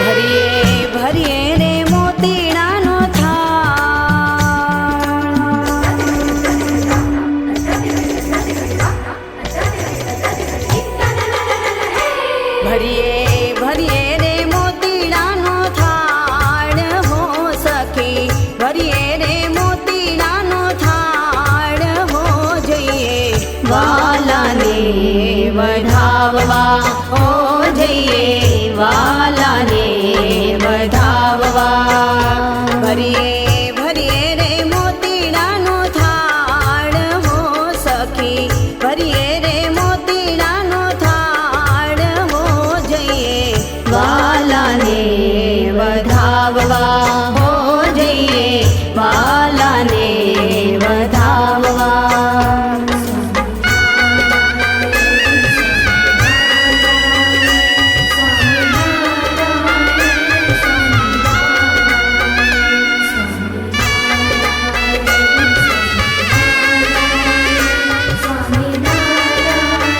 ભરીએ ભરીએ રે મોતીડાનો થાળ. ભરીએ ભરીએ રે મોતીડાનો થાળ. હો સખી, ભરીએ રે મોતીડાનો થાળ. હો જઈએ, વાલાને વઢાવવા. હો જઈએ વા ભરીએ ભરીએ રે મોતીડાનો થાળ. હો સખી ભરીએ